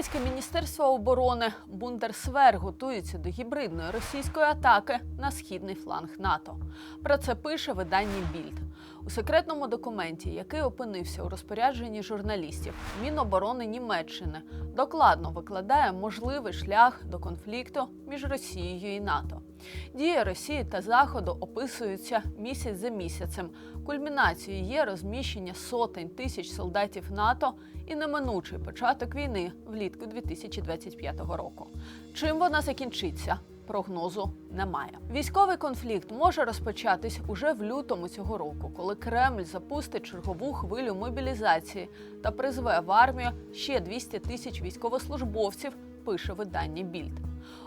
Німецьке міністерство оборони Бундерсвер готується до гібридної російської атаки на східний фланг НАТО. Про це пише видання Більд. У секретному документі, який опинився у розпорядженні журналістів, Міноборони Німеччини докладно викладає можливий шлях до конфлікту між Росією і НАТО. Дії Росії та Заходу описуються місяць за місяцем. Кульмінацією є розміщення сотень тисяч солдатів НАТО і неминучий початок війни влітку 2025 року. Чим вона закінчиться? Прогнозу немає. Військовий конфлікт може розпочатись уже в лютому цього року, коли Кремль запустить чергову хвилю мобілізації та призве в армію ще 200 тисяч військовослужбовців. Пише видання Більд.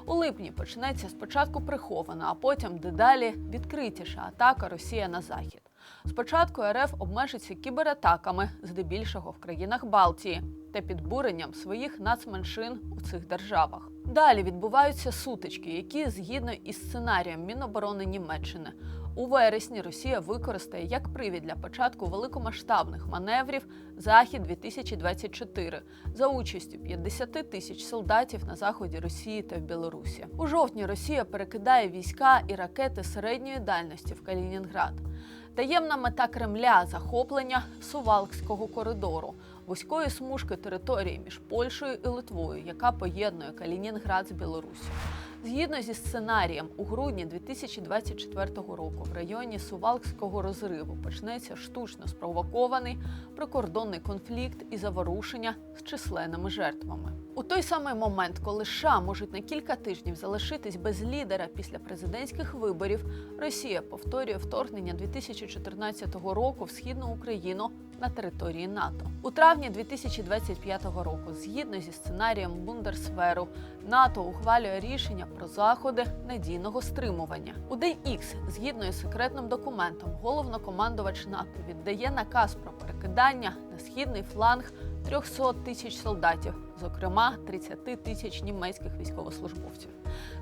У липні почнеться спочатку прихована, а потім дедалі відкритіша атака Росія на захід. Спочатку РФ обмежиться кібератаками, здебільшого в країнах Балтії, та підбуренням своїх нацменшин у цих державах. Далі відбуваються сутички, які згідно із сценарієм Міноборони Німеччини у вересні Росія використає як привід для початку великомасштабних маневрів Захід 2024 за участю 50 тисяч солдатів на заході Росії та в Білорусі. У жовтні Росія перекидає війська і ракети середньої дальності в Калінінград. Таємна мета Кремля захоплення Сувалкського коридору, вузької смужки території між Польщею і Литвою, яка поєднує Калінінград з Білоруссю. Згідно зі сценарієм, у грудні 2024 року в районі Сувалкського розриву почнеться штучно спровокований прикордонний конфлікт і заворушення з численними жертвами. У той самий момент, коли США можуть на кілька тижнів залишитись без лідера після президентських виборів, Росія повторює вторгнення 2014 року в східну Україну на території НАТО. У травні 2025 року, згідно зі сценарієм Бундерсверу, НАТО ухвалює рішення про заходи надійного стримування. У день Ікс, згідно із секретним документом, головнокомандувач НАТО віддає наказ про перекидання на східний фланг 300 тисяч солдатів, зокрема 30 тисяч німецьких військовослужбовців.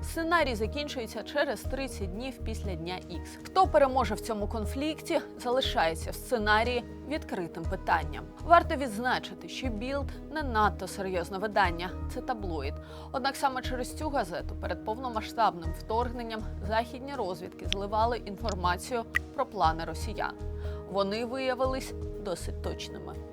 Сценарій закінчується через 30 днів після дня Х. Хто переможе в цьому конфлікті, залишається в сценарії відкритим питанням. Варто відзначити, що Білд не надто серйозне видання, це таблоїд. Однак саме через цю газету перед повномасштабним вторгненням західні розвідки зливали інформацію про плани росіян. Вони виявились досить точними.